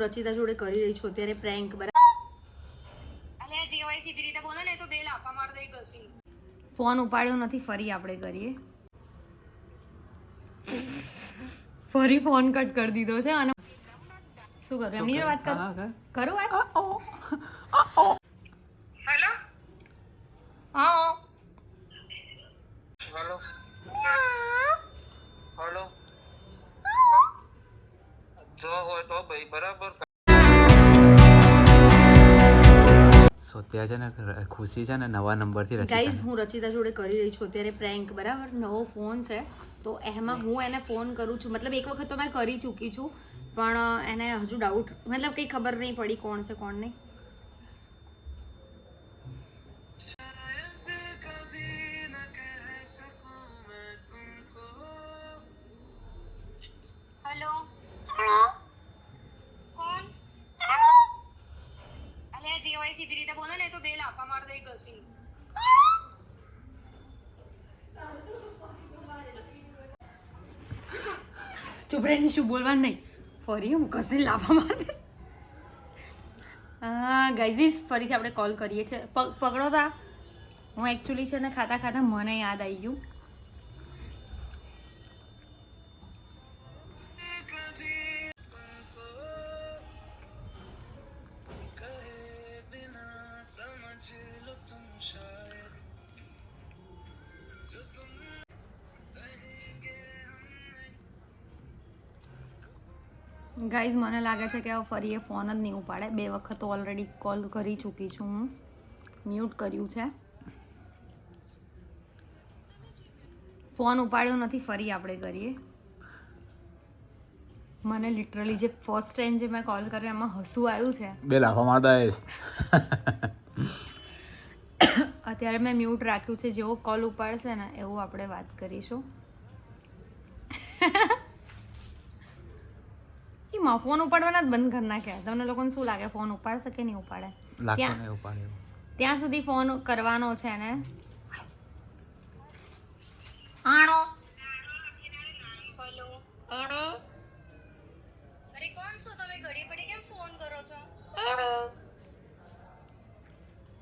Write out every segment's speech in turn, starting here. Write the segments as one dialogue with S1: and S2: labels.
S1: રચિતા જોડે કરી રહી છું. અત્યારે પ્રેન્ક બરાબર? ફોન ઉપાડ્યો નથી ફરી આપણે કરીએ. ફરી ફોન કટ કરી દીધો છે અને શું કરું એમની વાત કરું? કરું વાત?
S2: હેલો
S1: હા
S3: હલો હલો જો હોય તો ભાઈ બરાબર.
S4: સો ત્યાં છે ને ખુશી છે ને નવા નંબરથી રચિતા.
S1: ગાઈઝ હું રચિતા જોડે કરી રહી છું અત્યારે પ્રેન્ક બરાબર? નવો ફોન છે. તો એમાં હું એને ફોન કરું છું. મતલબ એક વખત તો મેં કરી ચૂકી છું પણ એને હજુ ડાઉટ મતલબ કંઈ ખબર નહીં પડી કોણ છે કોણ નહીં.
S2: સીધી રીતે બોલો ને તો બેલ આપવા માર દઈ ઘસી
S1: ચૂપ રહીને શું બોલવાનું નહીં. ફરી હું કસી લાવવા માંગીશ હા ગાઈઝીસ ફરીથી આપણે કોલ કરીએ છીએ. પકડો તા. હું એકચ્યુઅલી છે ને ખાતા ખાતા મને યાદ આવી ગયું. ગાઈઝ મને લાગે છે કે હવે ફરી એ ફોન જ નહીં ઉપાડે. બે વખત ઓલરેડી કોલ કરી ચૂકી છું હું. મ્યુટ કર્યું છે. ફોન ઉપાડ્યો નથી ફરી આપણે કરીએ. મને લિટરલી જે ફર્સ્ટ ટાઈમ જે મેં કોલ કર્યો એમાં હસવું આવ્યું છે.
S4: બે લાફા મારતા
S1: અત્યારે મેં મ્યુટ રાખ્યું છે જેવો કોલ ઉપાડશે ને એવું આપણે વાત કરીશું. એમાં ફોન ઉપાડવાના જ બંધ કરી નાખ્યા તમને લોકોને શું લાગે ફોન ઉપાડશે કે નહીં ઉપાડે? ત્યાં
S4: ઉપાડ્યો.
S1: ત્યાં સુધી ફોન કરવાનો છે ને. આણો. આણો
S2: અરે કોણ છો તમે ઘડી પડી કેમ ફોન કરો છો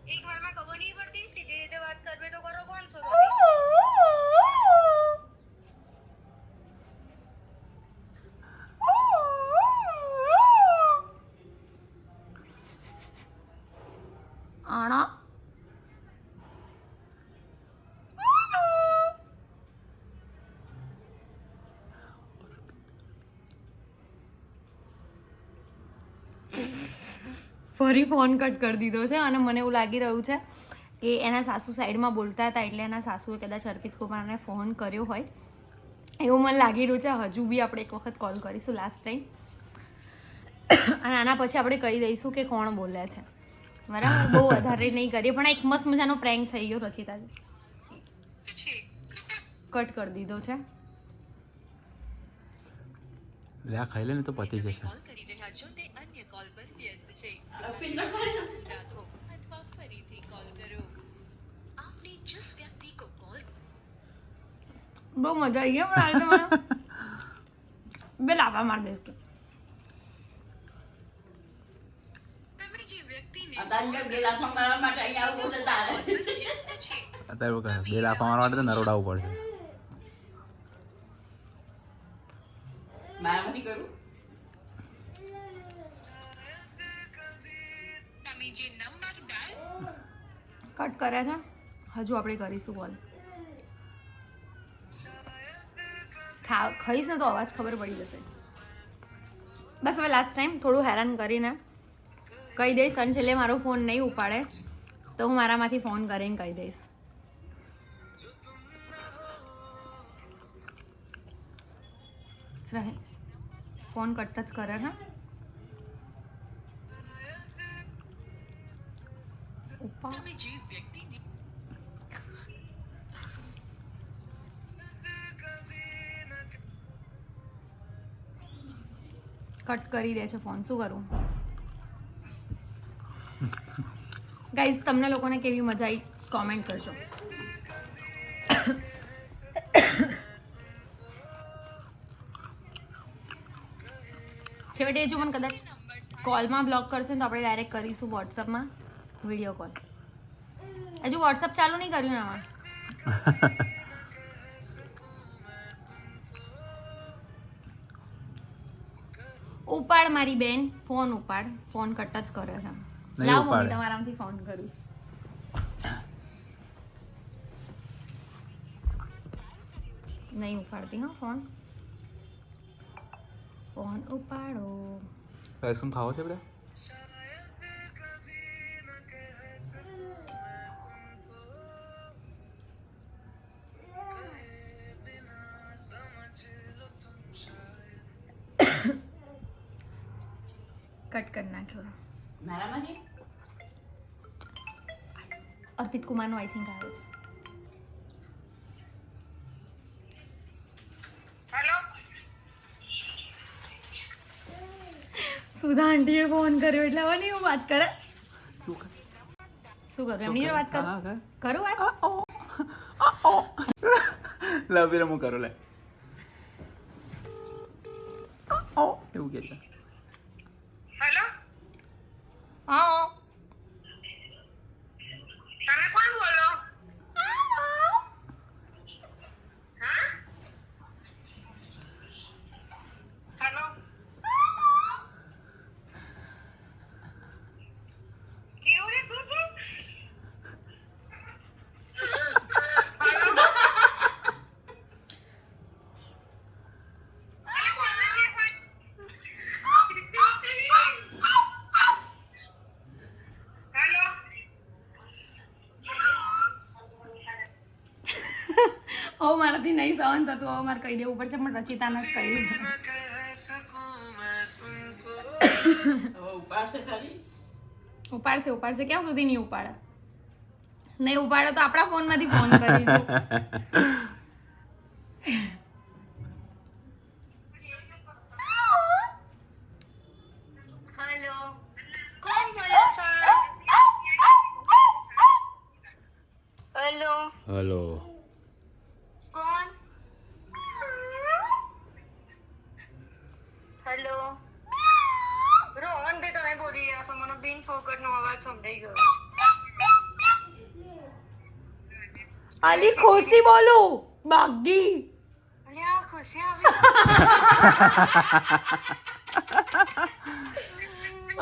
S2: એક વારમાં ખબર નહીં પડતી સીધી રીતે વાત કરવી તો કરો કોણ છો તમે
S1: આણો ફરી ફોન કટ કરી દીધો છે અને મને એવું લાગી રહ્યું છે કે એના સાસુ સાઈડમાં બોલતા હતા એટલે એના સાસુએ કદાચ અર્પિત કુમારને ફોન કર્યો હોય. એવું મને લાગી રહ્યું છે. હજુ બી આપણે એક વખત કોલ કરીશું લાસ્ટ ટાઈમ અને આના પછી આપણે કહી દઈશું કે કોણ બોલે છે. બરાબર? બહુ વધારે નહીં કરીએ પણ એક મસ્ત મજાનો પ્રેન્ક થઈ ગયો રચિતાજી. કટ કરી દીધો છે.
S4: લે ખાઈ લે ને તો પતી જશે.
S1: બહુ મજા આવી ગઈ પણ તમારે બે લાવા માર દે કે.
S4: બે લાફા મારવા માટે નરોડાવું પડશે.
S5: મારામાંથી કરું?
S1: કટ કર્યા છે. હજુ આપણે કરીશું કોલ ખા, ખાઈશ ને તો અવાજ ખબર પડી જશે. બસ હવે લાસ્ટ ટાઈમ થોડું હેરાન કરીને કહી દઈશ, અને છેલ્લે મારો ફોન નહીં ઉપાડે, તો હું મારામાંથી ફોન કરીને કહી દઈશ. ફોન કટ જ કરે છે. કટ કરી દે છે ફોન. શું કરું? ગાઈઝ તમને લોકોને કેવી મજા આવી કોમેન્ટ કરજો. છેવટે જો મને કદાચ કોલમાં બ્લોક કરશે ને તો આપણે ડાયરેક્ટ કરીશું વોટ્સઅપમાં વીડિયો કોલ હજુ વોટ્સઅપ ચાલુ નહીં કર્યું આમાં? ઉપાડ મારી બેન ફોન ઉપાડ. ફોન કટ જ કરે છે. લાવ મમ્મી તમારામાંથી ફોન કરું. નહીં ઉપાડતી હા ફોન. ફોન ઉપાડો.
S4: આઈસ્ક્રીમ ખાવો છે બધા
S1: કટ કરી નાખ્યો અર્પિત કુમારનો આઈ થિંક આવે છે. સુધા આંટીએ ફોન કર્યો એટલે હવે નહીં વાત કરે.
S4: શું કર?
S1: કરું? એમની વાત કરું.
S4: કરું
S1: વાત?
S4: લા ફિર હું કરું લે એવું કે છે
S2: હેલો
S1: હા
S2: તમે કોણ બોલો હા હેલો કેવું રે તું તું હેલો
S1: મારાથી નહીં સહન થતું હવે મારે કહી દેવું પડશે પણ રચિતાને જ કહી ઉપાડશે ઉપાડશે ક્યાં સુધી નહીં ઉપાડે? નહીં ઉપાડે તો આપણા ફોનમાંથી ફોન કરીશું.
S2: હેલો કોણ બોલો છો હેલો
S4: હલો
S2: કોણ હેલો. રોહન ભાઈ તમે બોલી રહ્યા છો. મને બિન ફોકટ નો અવાજ સંભળાઈ ગયો છે.
S1: અલી ખુશી બોલું. બાગી.
S2: અલ્યા ખુશી આવી.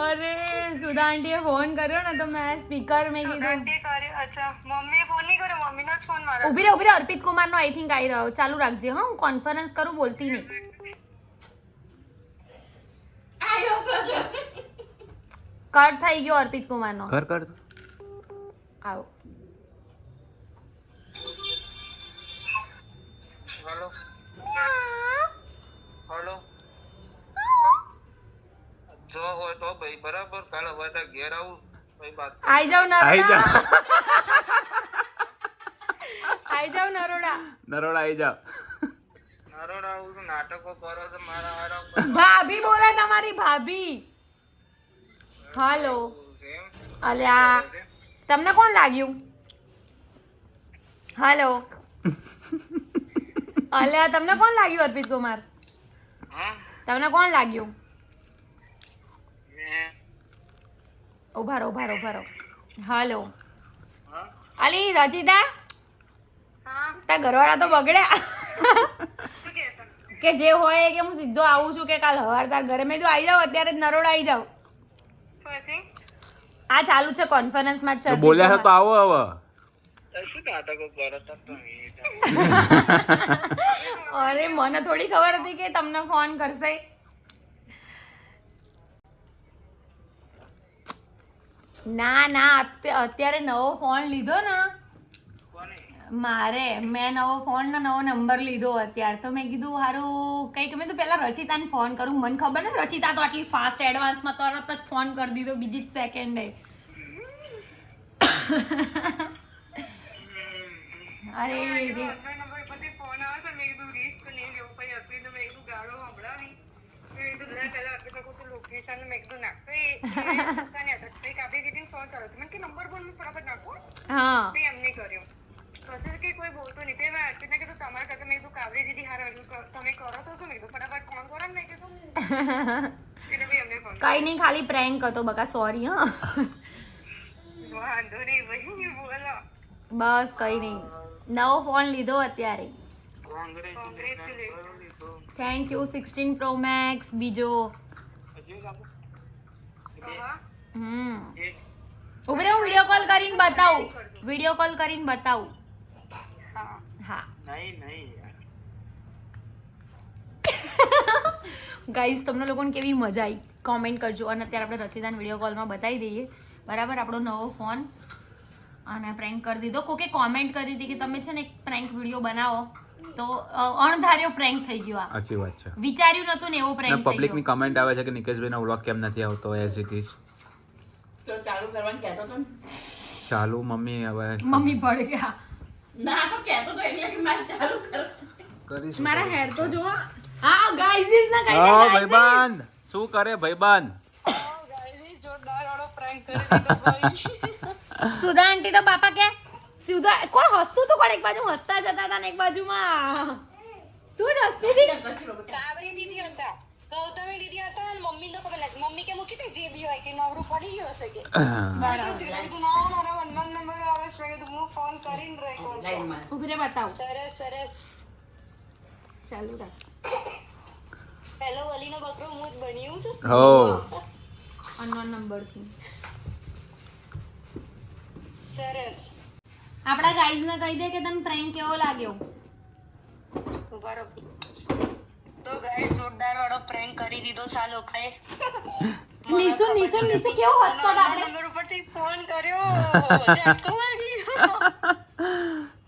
S1: અરે સુધાંટીએ ફોન કર્યો ને તો મેં સ્પીકર મેં કીધું.
S2: કર્યો? અચ્છા. મમ્મીએ ફોન નહીં કર્યો? મમ્મીનો જ ફોન મારો.
S1: ઊભી રહે ઊભી રહે. અર્પિત કુમારનો આઈ થિંક આવી રહ્યો. ચાલુ રાખજે હા. હું કોન્ફરન્સ કરું બોલતી નહીં. કટ થઈ ગયો અર્પિત કુમારનો.
S4: કર કર
S1: આવો.
S3: હલો. હલો. જો હોય તો ભાઈ બરાબર કાલે તો ઘેર આવું ભાઈ બાત
S1: આઈ જાવ
S4: આઈ
S1: નરોડા
S4: જા
S1: આઈ જાવ નરોડા.
S4: નરોડા આઈ જા
S3: નારોડ આવું છું નાટકો કરો છો મારા
S1: ભાભી બોલે તમારી ભાભી. હાલો. અલ્યા તમને કોણ લાગ્યું? હાલો. અલ્યા તમને કોણ લાગ્યું અર્પિત કુમાર? તમને કોણ લાગ્યું? ઊભા રહો ઊભા રહો ઊભા રહો. હાલો. અલી રચિતા તા ઘરવાળા તો બગડ્યા. કે જે હોય કે હું સીધો આવું છું કે કાલ હવારતા ઘરે મેં તો આવી જાવ અત્યારે જ નરોડ આવી જાઓ. આ ચાલુ છે કોન્ફરન્સમાં માં છે
S4: બોલ્યા છો તો આવો હવે.
S1: અરે મને થોડી ખબર હતી કે તમને ફોન કરશે. ના ના અત્યારે નવો ફોન લીધો ને મારે મેં નવો ફોન ને નવો નંબર લીધો અત્યારે. તો મેં કીધું સારું કંઈક મેં તો પહેલાં રચિતાને ફોન કરું. મને ખબર નથી રચિતા તો આટલી ફાસ્ટ એડવાન્સમાં તરત જ ફોન કરી દીધો બીજી જ સેકન્ડે અરે
S2: હા. નહીં કર્યું. પછી કે કોઈ બોલતું નહીં. તે મેં અર્પિતને કીધું તમારા કરતા મેં કીધું કાવરી દીદી હારે તમે કરો તો શું મેં કીધું? ફટાફટ ફોન કરો ને કીધું.
S1: કઈ નહીં ખાલી પ્રેન્ક હતો બકા સોરી હા.
S2: વાંધો નહીં બોલો.
S1: બસ કઈ નહીં. નવો ફોન લીધો અત્યારે. Thank you sixteen pro max બીજો. હમ. ઉભરે હું વીડિયો કોલ કરીને બતાવું. વીડિયો કોલ કરીને બતાવું.
S2: હા.
S1: હા
S3: નહીં નહીં
S1: ગાઈઝ તમને લોકોને કેવી મજા આવી કોમેન્ટ કરજો. અને અત્યારે આપણે રચિતાને વીડિયો કોલમાં બતાવી દઈએ. બરાબર? આપણો નવો ફોન અને પ્રેન્ક કરી દીધો. કોકે કોમેન્ટ કરી હતી કે તમે છે ને એક પ્રેન્ક વીડિયો બનાવો. તો અણધાર્યો પ્રેન્ક થઈ ગયો આ.
S4: સાચી વાત છે.
S1: વિચાર્યું નતું ને એવો
S4: ને
S1: પ્રેન્ક
S4: પબ્લિકની કમેન્ટ આવે છે કે નિકેશભાઈનો વ્લોગ કેમ નથી આવતો એઝ ઇટ ઇઝ
S6: તો ચાલુ કરવાનું કહેતો તો
S4: ચાલુ મમ્મી હવે
S1: મમ્મી પડ ગયા
S6: ના તો કહેતો તો એટલે કે મારે ચાલુ કરવાનું છે.
S1: મારા હેર તો જો હા ગાઈઝ ઇઝ ના
S4: હા
S1: કઈ
S4: શું કરે ભાઈબંધ.
S2: જોરદાર વાળો પ્રેન્ક કરી દીધો ભાઈ
S1: સુધા આંટી તો બાપા કે સુધા કોણ હસતું તો કોણ? એક બાજુ હસતા જતા હતા ને એક બાજુમાં. તું જ હસતી હતી.
S2: કાબરી દીદી હતા. ગૌતમી દીદી હતા અને મમ્મી તો ખબર લાગે. મમ્મી કે મૂકી દે જે બી હોય કે નવરું પડી ગયો હશે કે.
S1: બરાબર
S2: મારા નંબર આવે છે મેં હું ફોન કરીને રહી કરું છું.
S6: લાઈનમાં.
S1: બતાવ.
S2: સરસ સરસ.
S1: ચાલુ રાખ.
S2: હેલો વલીનો બકરો હું જ બન્યું છું.
S4: હો.
S1: અનનોન નંબરથી.
S2: સરસ.
S1: આપણા ગાઈઝને કહી દે કે તને પ્રેન્ક કેવો લાગ્યો?
S2: તો ગાઈઝ જોરદાર વાળો પ્રેન્ક કરી દીધો છે આ લોકોએ
S1: નીસુ નીસુ નીસુ કેવો હસતો આપણે?
S2: નંબર ઉપરથી ફોન કર્યો.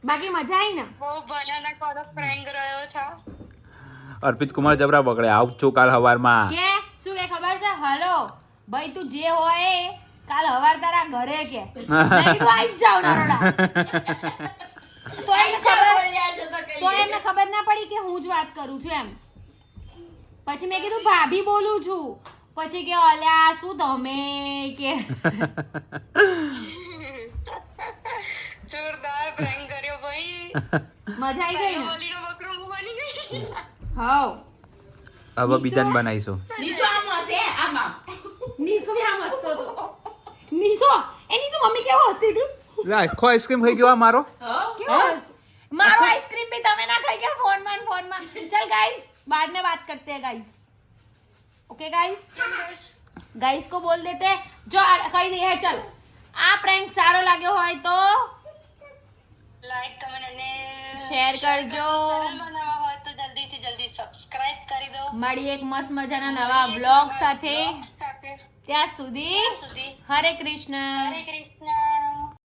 S1: બાકી મજા આવી ને?
S2: બહુ ભયાનક વાળો પ્રેન્ક રહ્યો છો.
S4: અર્પિત કુમાર જબરા બગડે આવજો છું કાલ હવારમાં.
S1: કે શું કે ખબર છે? હલો ભાઈ તું જે હોય કાલ હવાર તારા ઘરે કે. નહીં તો આઈ જાવ નરોડા. તો એમને ખબર.
S6: તો
S1: એમને ખબર ના પડી કે હું જ વાત કરું છું એમ. પછી મેં કીધું ભાભી બોલું છું. પછી કે અલ્યા શું તમે કે
S2: જોરદાર પ્રેન્ક કર્યો ભાઈ
S1: મજા આવી ગઈ ને
S2: વલીનો બકરો હું બની ગઈ
S1: હાવ
S4: હવે બીજાને બનાવીશું
S6: નીસુ આમ હશે, આમ આમ.
S1: નીસુ આમ હસતો હતો નીસો એ નીસુ મમ્મી કેવો હસતી તું
S4: લે, આખો આઈસ્ક્રીમ ખાઈ ગયો આ મારો
S6: હો?
S1: કેવો હસ- મારો आइसक्रीम भी તમે ના ખાઈ ગયા ફોન માં ફોન માં चल गाइस बाद में बात करते हैं गाइस ओके गाइस गाइस को बोल देते हैं, जो आ- કહી દઈએ હે ચલ આ પ્રેન્ક સારો લાગ્યો હોય તો
S2: લાઈક કમેન્ટ અને
S1: શેર કરજો.
S2: ચેનલમાં નવા હોય તો જલ્દીથી જલ્દી સબસ્ક્રાઇબ કરી દો.
S1: મળી એક મસ્ત મજાના નવા બ્લોગ સાથે.
S2: સાથે.
S1: ત્યાં સુધી
S2: ત્યાં સુધી.
S1: હરે કૃષ્ણ.
S2: હરે કૃષ્ણ.